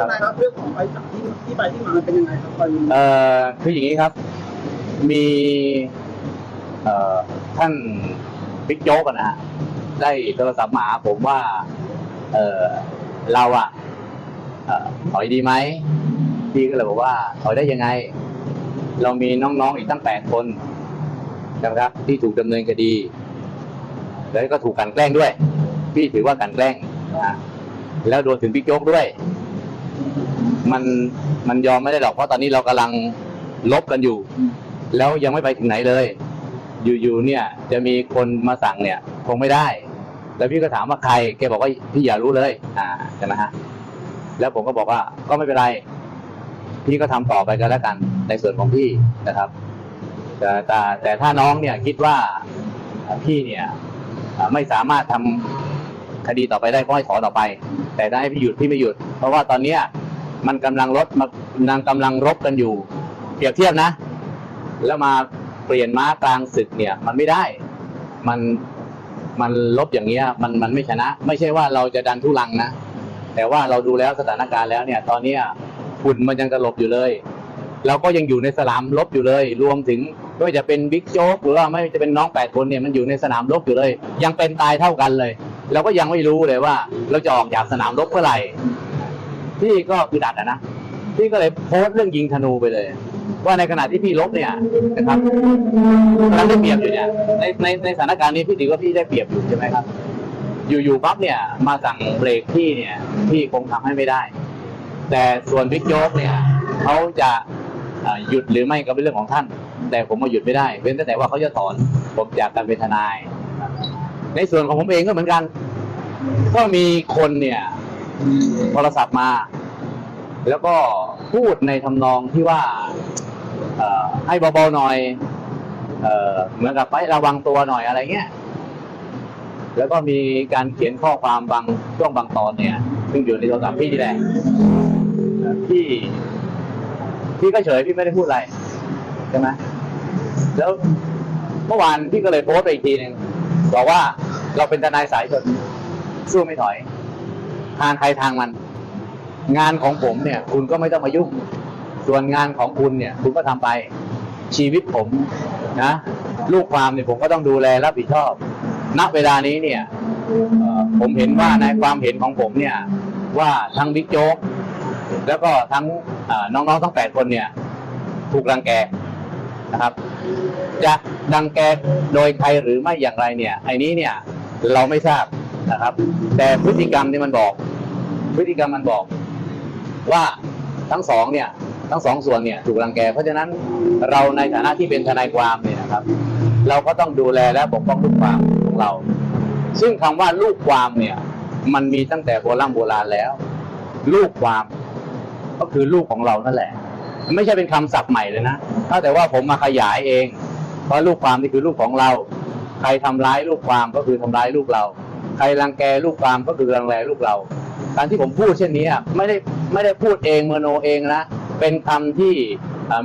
ทนายครับเรื่องของใบสั่งที่ที่ไปที่มามันเป็นยังไงครับตอนนี้เอ่อคืออย่างนี้ครับ มีเอ่อท่านบิ๊กโจ๊กอะนะฮะได้โทรศัพท์มาหาผมว่า เออเราอะเอ่อถอยดีไหมพี่ก็เลยบอกว่าถอยได้ยังไง เรามีน้องๆอีกตั้งแปดคนนะครับ ที่ถูกดำเนินคดี แล้วก็ถูกกลันแกล้งด้วย พี่ถือว่ากลันแกล้งนะฮะแล้วโดนถึงบิ๊กโจ๊กด้วย มันมันยอมไม่ได้หรอกเพราะตอนนี้เรากำลังลบกันอยู่ แล้วยังไม่ไปถึงไหนเลย อยู่ๆเนี่ยจะมีคนมาสั่งเนี่ย คงไม่ได้ แล้วพี่ก็ถามว่าใครแกบอกว่าพี่อย่ารู้เลย อ่าใช่ไหมฮะแล้วผมก็บอกว่าก็ไม่เป็นไร พี่ก็ทำต่อไปกันแล้วกัน ในส่วนของพี่นะครับ แต่แต่แต่ถ้าน้องเนี่ยคิดว่าพี่เนี่ยอ่าไม่สามารถทำคดีต่อไปได้ก็ให้ถอนออกไป แต่ถ้าให้พี่หยุดพี่ไม่หยุด เพราะว่าตอนเนี้ย มันกำลังรบมันกำลังรบกันอยู่ เปรียบเทียบนะ แล้วมาเปลี่ยนม้ากลางศึกเนี่ย มันไม่ได้ มันมันลบอย่างเงี้ยมันมันไม่ชนะ ไม่ใช่ว่าเราจะดันทุลังนะ แต่ว่าเราดูแล้วสถานการณ์แล้วเนี่ย ตอนเนี้ยฝุ่นมันยังกระลบอยู่เลยเราก็ยังอยู่ในสนามรบอยู่เลย รวมถึงไม่ว่าจะเป็นบิ๊กโจ๊กหรือว่าไม่จะเป็นน้องแปดคนเนี่ยมันอยู่ในสนามรบอยู่เลย ยังเป็นตายเท่ากันเลย เราก็ยังไม่รู้เลยว่า เราจะออกจากสนามรบเมื่อไหร่ พี่ก็คือดัดอะนะพี่ก็เลยโพสต์เรื่องยิงธนูไปเลย ว่าในขณะที่พี่ลบเนี่ยนะครับกำลังได้เปรียบอยู่เนี่ยในในในสถานการณ์นี้พี่ถือว่าพี่ได้เปรียบอยู่ใช่ไหมครับ อยู่ๆปั๊บเนี่ยมาสั่งเบรกพี่เนี่ยพี่คงทำให้ไม่ได้ แต่ส่วนบิ๊กโจ๊กเนี่ยเขาจะหยุดหรือไม่ก็เป็นเรื่องของท่าน แต่ผมมาหยุดไม่ได้เว้นแต่ว่าเขาจะถอนผมจากการเป็นทนาย ในส่วนของผมเองก็เหมือนกัน ก็มีคนเนี่ย โทรศัพท์มา แล้วก็พูดในทำนองที่ว่าให้เบาๆหน่อยเอเหมือนกับไประวังตัวหน่อยอะไรเงี้ย แล้วก็มีการเขียนข้อความบางช่วงบางตอนเนี่ย ซึ่งอยู่ในโทรศัพท์พี่นี่แหละพี่พี่ก็เฉยพี่ไม่ได้พูดอะไรใช่ไหมแล้วเมื่อวานพี่ก็เลยโพสต์ไปอีกทีหนึ่งบอกว่าเราเป็นทนายสายชนสู้ไม่ถอย ทางใครทางมัน งานของผมเนี่ย คุณก็ไม่ต้องมายุ่ง ส่วนงานของคุณเนี่ย คุณก็ทำไปชีวิตผมนะ ลูกความเนี่ยผมก็ต้องดูแลรับผิดชอบ ณเวลานี้เนี่ยผมเห็นว่าในความเห็นของผมเนี่ย ว่าทั้งบิ๊กโจ๊กแล้วก็ทั้งน้องๆทั้งแปดคนเนี่ย ถูกรังแกนะครับ จะรังแกโดยใครหรือไม่อย่างไรเนี่ยไอ้นี้เนี่ยเราไม่ทราบ นะครับ แต่พฤติกรรมนี่มันบอก พฤติกรรมมันบอก ว่าทั้งสองเนี่ยทั้งสองส่วนเนี่ยถูกรังแก เพราะฉะนั้นเราในฐานะที่เป็นทนายความเนี่ยนะครับ เราก็ต้องดูแลและปกป้องลูกความของเรา ซึ่งคำว่าลูกความเนี่ยมันมีตั้งแต่โบราณโบราณแล้ว ลูกความก็คือลูกของเรานั่นแหละ ไม่ใช่เป็นคำศัพท์ใหม่เลยนะถ้าแต่ว่าผมมาขยายเองเพราะลูกความนี่คือลูกของเรา ใครทำร้ายลูกความก็คือทำร้ายลูกเรา ใครรังแกลูกความก็คือรังแกลูกเรา การที่ผมพูดเช่นนี้ไม่ได้ไม่ได้พูดเองมโนเองนะ เป็นคำที่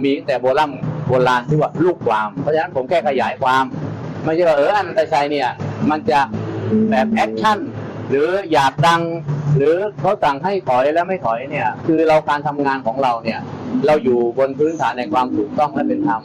มีแต่โบราณโบราณที่ว่าลูกความ เพราะฉะนั้นผมแค่ขยายความ ไม่ใช่ว่าเอออันตชัยเนี่ย มันจะแบบแอคชั่นหรืออยากดัง หรือเขาสั่งให้ถอยแล้วไม่ถอยเนี่ย คือเราการทำงานของเราเนี่ย เราอยู่บนพื้นฐานในความถูกต้องและเป็นธรรม